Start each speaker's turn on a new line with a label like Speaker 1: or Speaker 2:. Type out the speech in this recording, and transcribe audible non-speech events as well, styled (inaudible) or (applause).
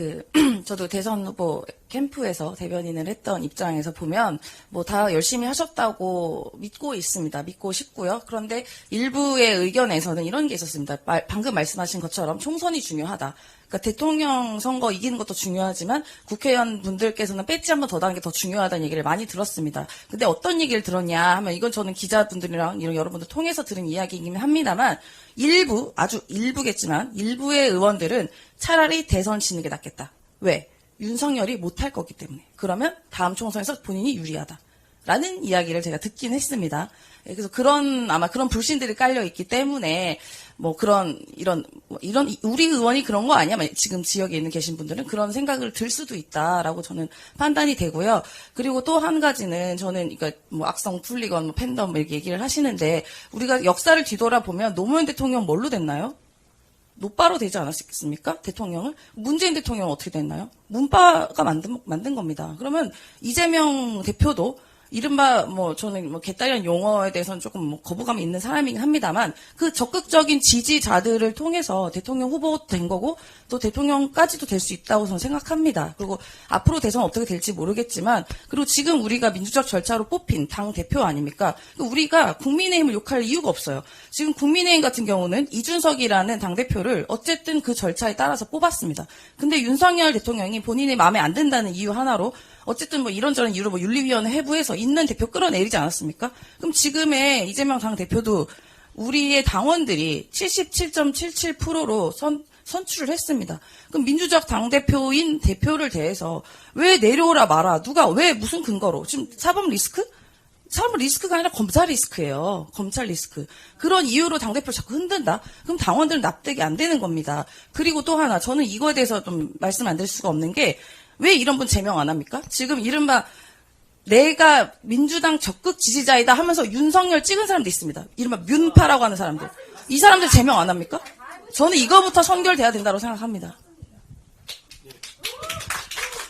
Speaker 1: 그 (clears throat) 저도 대선 후보 캠프에서 대변인을 했던 입장에서 보면 뭐 다 열심히 하셨다고 믿고 있습니다. 믿고 싶고요. 그런데 일부의 의견에서는 이런 게 있었습니다. 말- 방금 말씀하신 것처럼 총선이 중요하다. 그러니까 대통령 선거 이기는 것도 중요하지만 국회의원 분들께서는 배지 한 번 더 다는 게 더 중요하다는 얘기를 많이 들었습니다. 근데 어떤 얘기를 들었냐 하면 이건 저는 기자분들이랑 이런 여러분들 통해서 들은 이야기이긴 합니다만 일부 아주 일부겠지만 일부의 의원들은 차라리 대선 치는 게 낫겠다. 왜? 윤석열이 못할 거기 때문에. 그러면 다음 총선에서 본인이 유리하다. 라는 이야기를 제가 듣긴 했습니다. 예, 그래서 그런 아마 그런 불신들이 깔려 있기 때문에 뭐 그런 이런 뭐 이런 우리 의원이 그런 거 아니야? 지금 지역에 있는 계신 분들은 그런 생각을 들 수도 있다라고 저는 판단이 되고요. 그리고 또 한 가지는 저는 그러니까 뭐 악성 풀리건 뭐 팬덤 이렇게 얘기를 하시는데 우리가 역사를 뒤돌아 보면 노무현 대통령 뭘로 됐나요? 노빠로 되지 않았겠습니까? 대통령을? 문재인 대통령은 어떻게 됐나요? 문빠가 만든, 만든 겁니다. 그러면 이재명 대표도 이른바 뭐 저는 뭐 개딸이란 용어에 대해서는 조금 뭐 거부감이 있는 사람이긴 합니다만 그 적극적인 지지자들을 통해서 대통령 후보 된 거고 또 대통령까지도 될 수 있다고 저는 생각합니다. 그리고 앞으로 대선 어떻게 될지 모르겠지만 그리고 지금 우리가 민주적 절차로 뽑힌 당 대표 아닙니까? 우리가 국민의힘을 욕할 이유가 없어요. 지금 국민의힘 같은 경우는 이준석이라는 당 대표를 어쨌든 그 절차에 따라서 뽑았습니다. 근데 윤석열 대통령이 본인의 마음에 안 든다는 이유 하나로 어쨌든 뭐 이런저런 이유로 뭐 윤리위원회 해부해서 있는 대표 끌어내리지 않았습니까? 그럼 지금의 이재명 당 대표도 우리의 당원들이 77.77%로 선 선출을 했습니다. 그럼 민주적 당 대표인 대표를 대해서 왜 내려오라 마라 누가 왜 무슨 근거로 지금 사법 리스크? 사법 리스크가 아니라 검찰 리스크예요. 검찰 리스크. 그런 이유로 당대표를 자꾸 흔든다? 그럼 당원들은 납득이 안 되는 겁니다. 그리고 또 하나, 저는 이거에 대해서 좀 말씀 안 드릴 수가 없는 게, 왜 이런 분 제명 안 합니까? 지금 이른바 내가 민주당 적극 지지자이다 하면서 윤석열 찍은 사람도 있습니다. 이른바 윤파라고 하는 사람들. 이 사람들 제명 안 합니까? 저는 이거부터 선결돼야 된다고 생각합니다.